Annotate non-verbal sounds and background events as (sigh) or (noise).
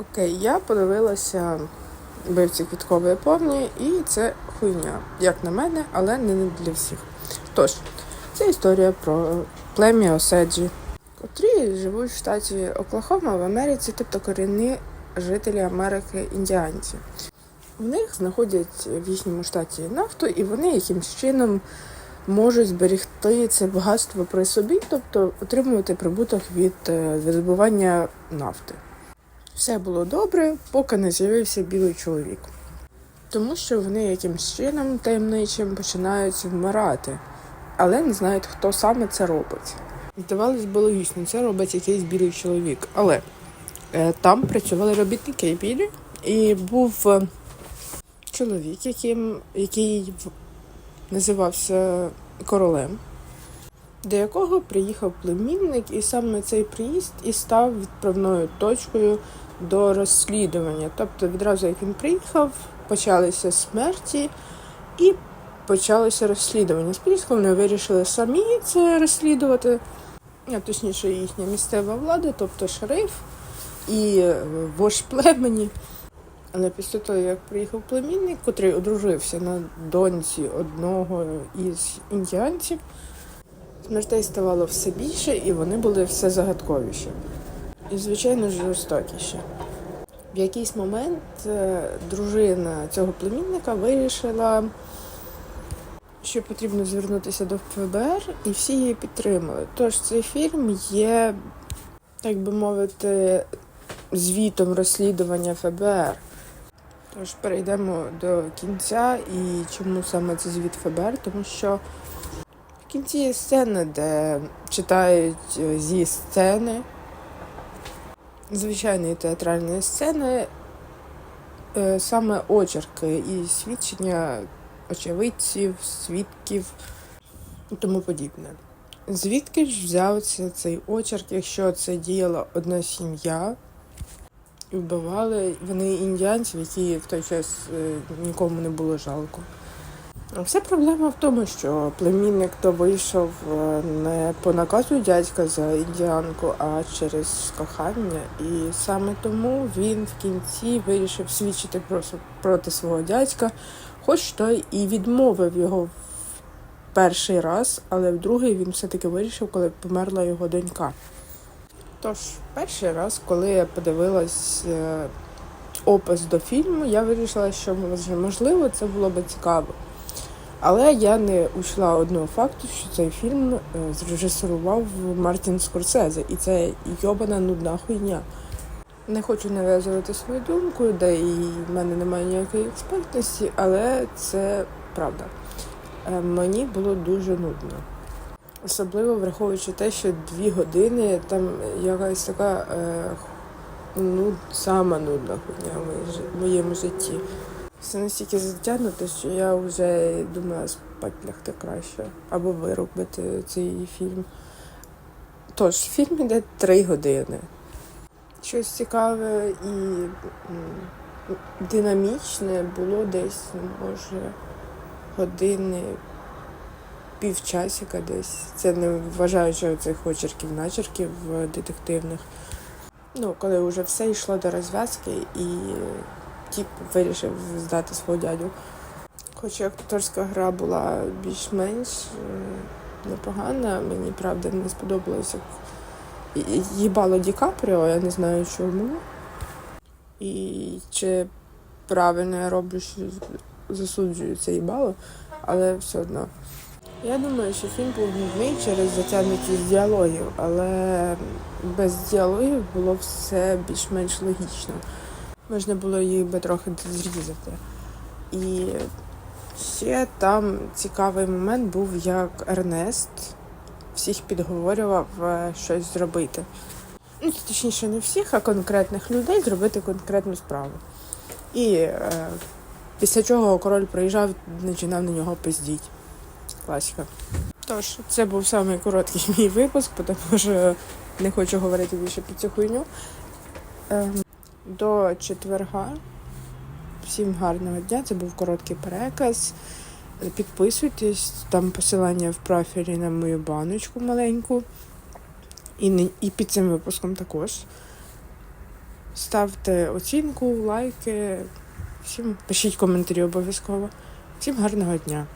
Окей, я подивилася вбивці квіткової повні, і це хуйня, як на мене, але не для всіх. Тож, це історія про плем'я Оседжі, котрі живуть в штаті Оклахома в Америці, тобто корінні жителі Америки індіанці. В них знаходять в їхньому штаті нафту, і вони якимсь чином можуть зберегти це багатство при собі, тобто отримувати прибуток від е, видобування нафти. Все було добре, поки не з'явився білий чоловік. Тому що вони якимсь чином таємничим починають вмирати, але не знають, хто саме це робить. Здавалось би логічно, це робить якийсь білий чоловік. Але е, там працювали робітники білі, і був е, чоловік, яким, який називався королем, до якого приїхав племінник, і саме цей приїзд і став відправною точкою до розслідування. Тобто, відразу як він приїхав, почалися смерті і почалося розслідування. Спочатку вони вирішили самі це розслідувати, а точніше їхня місцева влада, тобто шериф і е, вождь племені. Але після того, як приїхав племінник, котрий одружився на доньці одного із індіанців, смертей ставало все більше, і вони були все загадковіші. І, звичайно ж, жорстокіші. В якийсь момент е, дружина цього племінника вирішила, що потрібно звернутися до ФБР, і всі її підтримали. Тож цей фільм є, так би мовити, звітом розслідування ФБР. Тож перейдемо до кінця і чому саме це звіт ФБР, тому що в кінці є сцена, де читають е, зі сцени звичайної театральної сцени е, саме очерки і свідчення очевидців, свідків і тому подібне. Звідки ж взявся цей очерк, якщо це діяла одна сім'я? Вбивали вони індіанців, які в той час е, нікому не було жалко. Вся проблема в тому, що племінник то вийшов е, не по наказу дядька за індіанку, а через кохання. І саме тому він в кінці вирішив свідчити проти свого дядька, хоч той і відмовив його в перший раз, але в другий він все-таки вирішив, коли померла його донька. Тож, перший раз, коли я подивилась е, опис до фільму, я вирішила, що можливо це було би цікаво. Але я не ушла одного факту, що цей фільм е, зрежисерував Мартін Скорсезе, і це йобана нудна хуйня. Не хочу нав'язувати свою думку, де і в мене немає ніякої експертності, але це правда. Е, Мені було дуже нудно. Особливо враховуючи те, що дві години там якась така е, ну, сама нудна хуйня в моєму житті. Все настільки затягнуто, що я вже думала спать лягти краще або виробити цей фільм. Тож, фільм йде три години. Щось цікаве і динамічне було десь, може, години півчасика десь. Це не вважаючи цих очерків, начерків е, детективних. Ну, коли вже все йшло до розв'язки, і тіп вирішив здати свого дядю. Хоча акторська гра була більш-менш е, непогана, мені правда не сподобалося. Їбало Ді Капріо, я не знаю чому. І чи правильно я роблю, що засуджую це їбало, але все одно. Я думаю, що фільм був нудний через затягнутість діалогів, але без діалогів було все більш-менш логічно. Можна було їх би трохи зрізати. І ще там цікавий момент був, як Ернест всіх підговорював е, щось зробити. Ну, точніше, не всіх, а конкретних людей зробити конкретну справу. І е, після чого король приїжджав, починав на нього пиздіть. Класика. Тож, це був самий короткий (laughs) мій випуск, тому що не хочу говорити більше про цю хуйню. Ем, до четверга. Всім гарного дня. Це був короткий переказ. Підписуйтесь, там посилання в профілі на мою баночку маленьку. І, і під цим випуском також. ставте оцінку, лайки. Всім пишіть коментарі обов'язково. Всім гарного дня!